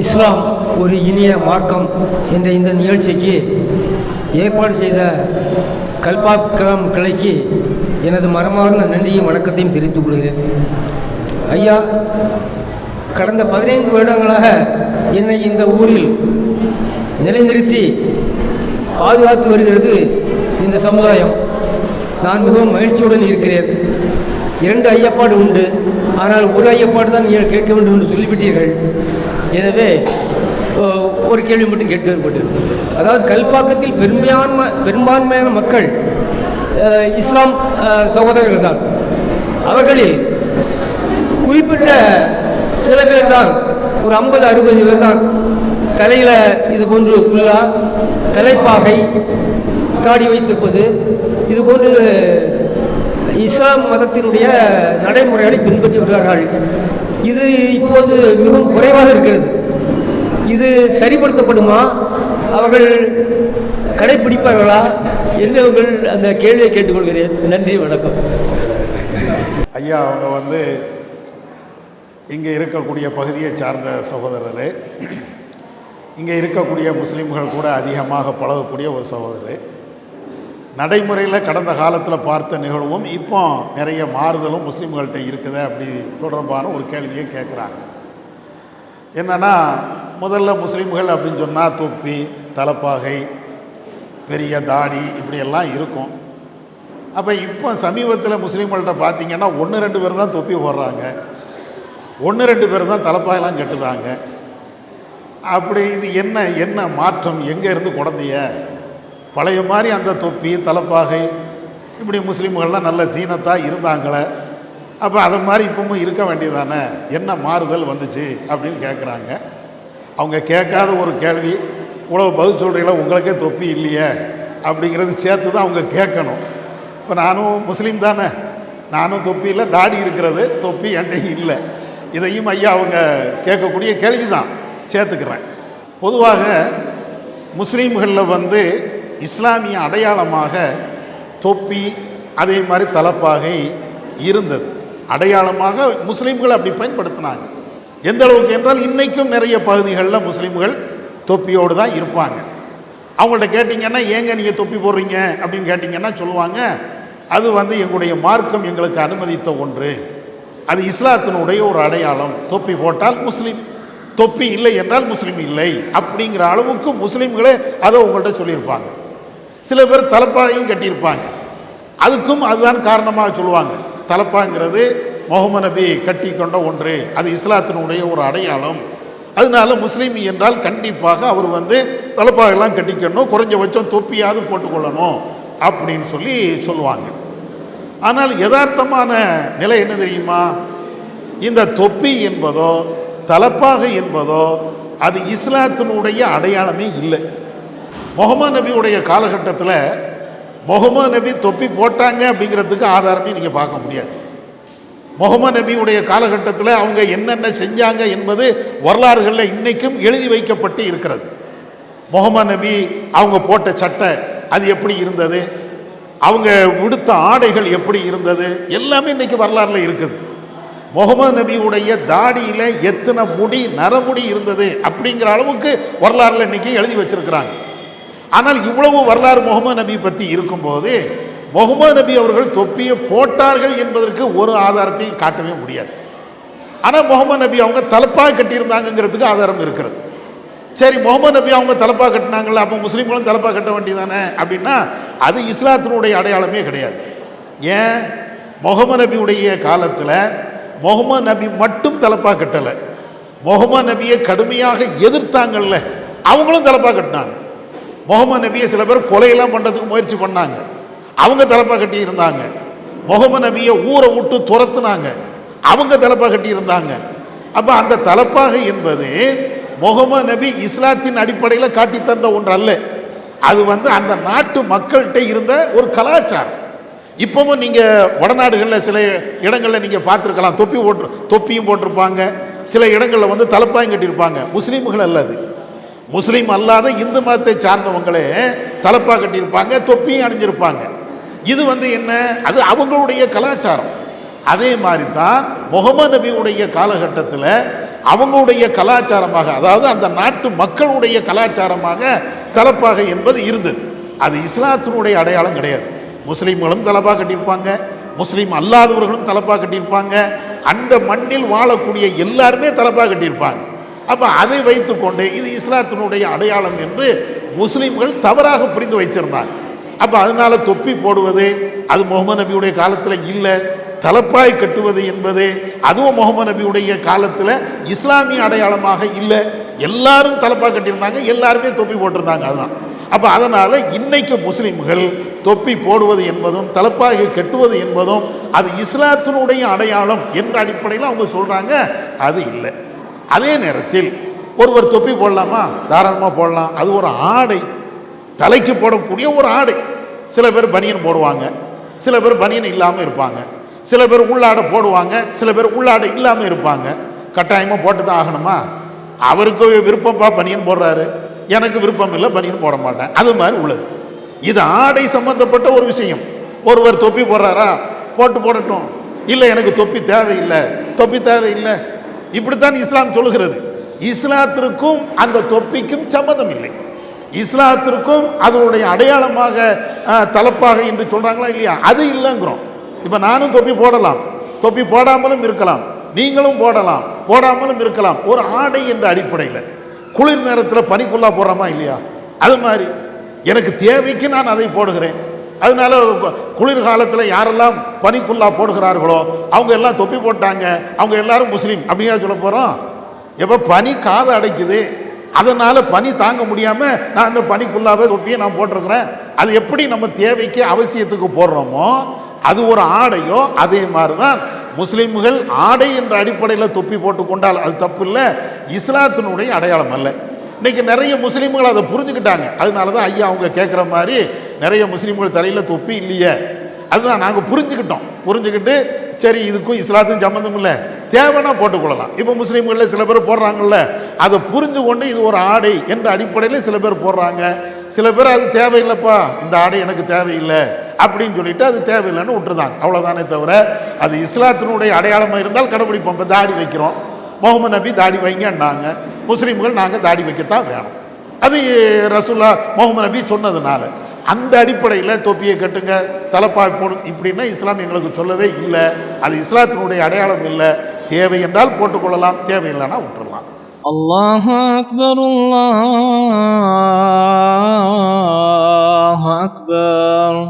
இஸ்லாம் ஒரு இனிய மார்க்கம் என்ற இந்த நிகழ்ச்சிக்கு ஏற்பாடு செய்த கல்பாக்கம் கிளைக்கு எனது மரமார்ந்த நன்றியும் வணக்கத்தையும் தெரிவித்துக் கொள்கிறேன். ஐயா கடந்த பதினைந்து வருடங்களாக என்னை இந்த ஊரில் நிலைநிறுத்தி பாதுகாத்து வருகிறது இந்த சமுதாயம். நான் மிகவும் மகிழ்ச்சியுடன் இருக்கிறேன். இரண்டு ஐயப்பாடு உண்டு. ஆனால் ஒரு ஐயப்பாடு தான் நீங்கள் கேட்க வேண்டும் என்று சொல்லிவிட்டீர்கள். எனவே ஓ, ஒரு கேள்வி மட்டும் கேட்கப்பட்டது அதாவது கல்பாக்கத்தில் பெரும்பான்மை பெரும்பான்மையான மக்கள் இஸ்லாம் சகோதரர்கள் தான். அவர்களில் குறிப்பிட்ட சில பேர் தான் ஒரு ஐம்பது அறுபது பேர் தான் தலையில் இது போன்று குல்லா தலைப்பாகை தாடி வைத்திருப்பது இது போன்று இஸ்லாம் மதத்தினுடைய நடைமுறைகளை பின்பற்றி வருகிறார்கள். இது இப்போது மிகவும் குறைவாக இருக்கிறது. இது சரிப்படுத்தப்படுமா? அவர்கள் கடைபிடிப்பார்களா என்று அவர்கள் அந்த கேள்வியை கேட்டுக்கொள்கிறேன். நன்றி வணக்கம். ஐயா அவங்க வந்து இங்கே இருக்கக்கூடிய பகுதியை சார்ந்த சகோதரர் இங்கே இருக்கக்கூடிய முஸ்லீம்கள் கூட அதிகமாக பழகக்கூடிய ஒரு சகோதரர் நடைமுறையில் கடந்த காலத்தில் பார்த்த நிகழ்வும் இப்போ நிறைய மாறுதலும் முஸ்லீம்கள்கிட்ட இருக்குது அப்படி தொடர்பான ஒரு கேள்வியை கேட்குறாங்க என்னென்னா முதல்ல முஸ்லீம்கள் அப்படின்னு சொன்னால் தொப்பி தலப்பாகை பெரிய தாடி இப்படியெல்லாம் இருக்கும். அப்போ இப்போ சமீபத்தில் முஸ்லீம்கள்ட்ட பார்த்தீங்கன்னா ஒன்று ரெண்டு பேர் தான் தொப்பி போடுறாங்க. ஒன்று ரெண்டு பேர் தான் தலைப்பாயெல்லாம் கட்டுதாங்க அப்படி இது என்ன என்ன மாற்றம்? எங்கே இருந்து குழந்தைய? பழைய மாதிரி அந்த தொப்பி தலைப்பாகை இப்படி முஸ்லீம்கள்லாம் நல்ல சீனத்தாக இருந்தாங்களே அப்போ அதை மாதிரி இப்பவும் இருக்க வேண்டியதானே? என்ன மாறுதல் வந்துச்சு அப்படின்னு கேட்குறாங்க அவங்க கேட்காத ஒரு கேள்வி இவ்வளோ பதில் சொல்கிறீங்களா உங்களுக்கே தொப்பி இல்லையே? அப்படிங்கிறது சேர்த்து தான் அவங்க கேட்கணும். இப்போ நானும் முஸ்லீம் தானே நானும் தொப்பி இல்லை தாடி இருக்கிறது தொப்பி என்கிட்ட இல்லை. இதையும் ஐயா அவங்க கேட்கக்கூடிய கேள்வி தான் சேர்த்துக்கிறேன். பொதுவாக முஸ்லீம்களில் வந்து இஸ்லாமிய அடையாளமாக தொப்பி அதே மாதிரி தலப்பாகை இருந்தது. அடையாளமாக முஸ்லீம்கள் அப்படி பயன்படுத்தினாங்க. எந்த அளவுக்கு என்றால் இன்றைக்கும் நிறைய பகுதிகளில் முஸ்லீம்கள் தொப்பியோடு தான் இருப்பாங்க. அவங்கள்ட்ட கேட்டிங்கன்னா ஏங்க நீங்கள் தொப்பி போடுறீங்க? அப்படின்னு கேட்டிங்கன்னா சொல்லுவாங்க. அது வந்து எங்களுடைய மார்க்கம் எங்களுக்கு அனுமதித்த ஒன்று. அது இஸ்லாத்தினுடைய ஒரு அடையாளம். தொப்பி போட்டால் முஸ்லீம் தொப்பி இல்லை என்றால் முஸ்லீம் இல்லை. அப்படிங்கிற அளவுக்கு முஸ்லீம்களே அதை உங்கள்கிட்ட சொல்லியிருப்பாங்க. சில பேர் தலப்பாயும் கட்டியிருப்பாங்க. அதுக்கும் அதுதான் காரணமாக சொல்லுவாங்க. தலப்பாங்கிறது முகமது நபி கட்டி கொண்ட ஒன்று. அது இஸ்லாத்தினுடைய ஒரு அடையாளம். அதனால முஸ்லீம் என்றால் கண்டிப்பாக அவர் வந்து தலப்பாகெல்லாம் கட்டிக்கணும் குறைஞ்சபட்சம் தொப்பியாவது போட்டுக்கொள்ளணும் அப்படின்னு சொல்லி சொல்லுவாங்க. ஆனால் யதார்த்தமான நிலை என்ன தெரியுமா? இந்த தொப்பி என்பதோ தலப்பாக என்பதோ அது இஸ்லாத்தினுடைய அடையாளமே இல்லை. முகமது நபியுடைய காலகட்டத்தில் முகமது நபி தொப்பி போட்டாங்க அப்படிங்கிறதுக்கு ஆதாரமே நீங்கள் பார்க்க முடியாது. முகமது நபியுடைய காலகட்டத்தில் அவங்க என்னென்ன செஞ்சாங்க என்பது வரலாறுகளில் இன்றைக்கும் எழுதி வைக்கப்பட்டு இருக்கிறது. முகமது நபி அவங்க போட்ட சட்டை அது எப்படி இருந்தது? அவங்க விடுத்த ஆடைகள் எப்படி இருந்தது? எல்லாமே இன்றைக்கி வரலாறில் இருக்குது. முகமது நபியுடைய தாடியில் எத்தனை முடி நரமுடி இருந்தது அப்படிங்கிற அளவுக்கு வரலாறில் இன்னைக்கு எழுதி வச்சுருக்கிறாங்க. ஆனால் இவ்வளவு வரலாறு முகமது நபி பற்றி இருக்கும்போது முகமது நபி அவர்கள் தொப்பியை போட்டார்கள் என்பதற்கு ஒரு ஆதாரத்தையும் காட்டவே முடியாது. ஆனால் முகமது நபி அவங்க தலப்பாக கட்டியிருந்தாங்கங்கிறதுக்கு ஆதாரம் இருக்கிறது. சரி முகமது நபி அவங்க தலப்பாக கட்டினாங்களா அப்போ முஸ்லீம்களும் தலப்பாக கட்ட வேண்டியதானே அப்படின்னா அது இஸ்லாத்தினுடைய அடையாளமே கிடையாது. ஏன்? முகமது நபியுடைய காலத்தில் முகமது நபி மட்டும் தலப்பாக கட்டலை. முகமது நபியை கடுமையாக எதிர்த்தாங்கல்ல அவங்களும் தலப்பாக கட்டினாங்க. முகமது நபியை சில பேர் கொலையெல்லாம் பண்ணுறதுக்கு முயற்சி பண்ணாங்க. அவங்க தலைப்பாக கட்டி இருந்தாங்க முகமது நபியை ஊரை விட்டு துரத்துனாங்க. அவங்க தலைப்பாக கட்டி இருந்தாங்க அப்போ அந்த தலைப்பாக என்பது முகமது நபி இஸ்லாத்தின் அடிப்படையில் காட்டி தந்த ஒன்று அல்ல அது வந்து அந்த நாட்டு மக்கள்கிட்ட இருந்த ஒரு கலாச்சாரம். இப்போவும் நீங்கள் வடநாடுகளில் சில இடங்களில் நீங்கள் பார்த்துருக்கலாம். தொப்பி போட்டு தொப்பியும் போட்டிருப்பாங்க. சில இடங்களில் வந்து தலைப்பாயும் கட்டியிருப்பாங்க. முஸ்லீம்கள் அல்லது முஸ்லீம் அல்லாத இந்து மதத்தை சார்ந்தவங்களே தலப்பா கட்டியிருப்பாங்க தொப்பியும் அணிஞ்சிருப்பாங்க. இது வந்து என்ன? அது அவங்களுடைய கலாச்சாரம். அதே மாதிரி தான் முகமது நபியுடைய காலகட்டத்தில் அவங்களுடைய கலாச்சாரமாக அதாவது அந்த நாட்டு மக்களுடைய கலாச்சாரமாக தலப்பாக என்பது இருந்தது. அது இஸ்லாத்தினுடைய அடையாளம் கிடையாது. முஸ்லீம்களும் தலப்பா கட்டியிருப்பாங்க முஸ்லீம் அல்லாதவர்களும் தலப்பா கட்டியிருப்பாங்க. அந்த மண்ணில் வாழக்கூடிய எல்லாருமே தலப்பா கட்டியிருப்பாங்க. அப்போ அதை வைத்துக்கொண்டு இது இஸ்லாத்தினுடைய அடையாளம் என்று முஸ்லீம்கள் தவறாக புரிந்து வைச்சிருந்தாங்க அப்போ அதனால தொப்பி போடுவது அது முகமது நபியுடைய காலத்தில் இல்லை தலப்பாய் கட்டுவது என்பது அதுவும் முகமது நபியுடைய காலத்தில் இஸ்லாமிய அடையாளமாக இல்லை. எல்லாரும் தலப்பாய் கட்டியிருந்தாங்க எல்லாருமே தொப்பி போட்டிருந்தாங்க அதுதான். அப்போ அதனால் இன்னைக்கு முஸ்லீம்கள் தொப்பி போடுவது என்பதும் தலப்பாகி கட்டுவது என்பதும் அது இஸ்லாத்தினுடைய அடையாளம் என்ற அடிப்படையில் அவங்க சொல்கிறாங்க அது இல்லை. அதே நேரத்தில் ஒருவர் தொப்பி போடலாமா? தாராளமாக போடலாம். அது ஒரு ஆடை. தலைக்கு போடக்கூடிய ஒரு ஆடை. சில பேர் பனியன் போடுவாங்க. சில பேர் பனியன் இல்லாமல் இருப்பாங்க. சில பேர் உள்ளாடை போடுவாங்க. சில பேர் உள்ளாடை இல்லாமல் இருப்பாங்க. கட்டாயமாக போட்டு தான் ஆகணுமா? அவருக்கு விருப்பம்ப்பா பனியன் போடுறாரு. எனக்கு விருப்பம் இல்லை பனியன் போட மாட்டேன். அது மாதிரி உள்ளது. இது ஆடை சம்பந்தப்பட்ட ஒரு விஷயம். ஒருவர் தொப்பி போடுறாரா? போட்டு போடட்டும். இல்லை எனக்கு தொப்பி தேவையில்லை. தொப்பி தேவையில்லை. இப்படித்தான் இஸ்லாம் சொல்லுகிறது. இஸ்லாத்திற்கும் அந்த தொப்பிக்கும் சம்மதம் இல்லை. இஸ்லாத்திற்கும் அதனுடைய அடையாளமாக தலப்பாக என்று சொல்கிறாங்களா இல்லையா? அது இல்லைங்கிறோம். இப்போ நானும் தொப்பி போடலாம். தொப்பி போடாமலும் இருக்கலாம். நீங்களும் போடலாம். போடாமலும் இருக்கலாம். ஒரு ஆடை என்ற அடிப்படையில். குளிர் நேரத்தில் பனிக்குள்ளா போடுறோமா இல்லையா? அது மாதிரி. எனக்கு தேவைக்கு நான் அதை போடுகிறேன். அதனால குளிர் குளிர்காலத்தில் யாரெல்லாம் பனிக்குல்லா போடுகிறார்களோ அவங்க எல்லாம் தொப்பி போட்டாங்க அவங்க எல்லாரும் முஸ்லீம் அப்படியா சொல்ல போகிறோம் எப்போ பனி காது அடைக்குது அதனால் பனி தாங்க முடியாமல் நான் இந்த பனிக்குள்ளாவே தொப்பியை நான் போட்டிருக்கிறேன். அது எப்படி நம்ம தேவைக்கு அவசியத்துக்கு போடுறோமோ அது ஒரு ஆடையோ அதே மாதிரி தான் முஸ்லீம்கள் ஆடை என்ற அடிப்படையில் தொப்பி போட்டு கொண்டால் அது தப்பு இல்லை இஸ்லாத்தினுடைய அடையாளம் அல்ல. இன்றைக்கி நிறைய முஸ்லீம்கள் அதை புரிஞ்சுக்கிட்டாங்க. அதனால தான் ஐயா அவங்க கேட்குற மாதிரி நிறைய முஸ்லீம்கள் தலையில் தொப்பி இல்லையே. அதுதான் நாங்கள் புரிஞ்சுக்கிட்டோம். புரிஞ்சுக்கிட்டு சரி இதுக்கும் இஸ்லாத்துக்கும் சம்மந்தம் இல்லை. தேவைன்னா போட்டுக்கொள்ளலாம் இப்போ முஸ்லீம்களில் சில பேர் போடுறாங்கல்ல. அதை புரிஞ்சு கொண்டு இது ஒரு ஆடை என்ற அடிப்படையில் சில பேர் போடுறாங்க. சில பேர் அது தேவையில்லைப்பா இந்த ஆடை எனக்கு தேவையில்லை அப்படின்னு சொல்லிட்டு அது தேவையில்லைன்னு விட்டுருந்தாங்க. அவ்வளோதானே தவிர அது இஸ்லாத்தினுடைய அடையாளமாக இருந்தால் கடைபிடிப்போம். இப்போ தாடி வைக்கிறோம். முகமது நபி தாடி வைங்கன்னாங்க. முஸ்லீம்கள் நாங்கள் தாடி வைக்கத்தான் வேணும். அது ரசுல்லா முகமது நபி சொன்னதுனால. அந்த அடிப்படையில் தொப்பியை கட்டுங்க தலைப்பாய் போடும் இப்படின்னா இஸ்லாம் எங்களுக்கு சொல்லவே இல்லை. அது இஸ்லாத்தினுடைய அடையாளம் இல்லை. தேவை என்றால் போட்டுக்கொள்ளலாம் தேவையில்லைன்னா விட்டுடலாம் அல்லாஹ் அக்பர் அல்லாஹ் அக்பர்.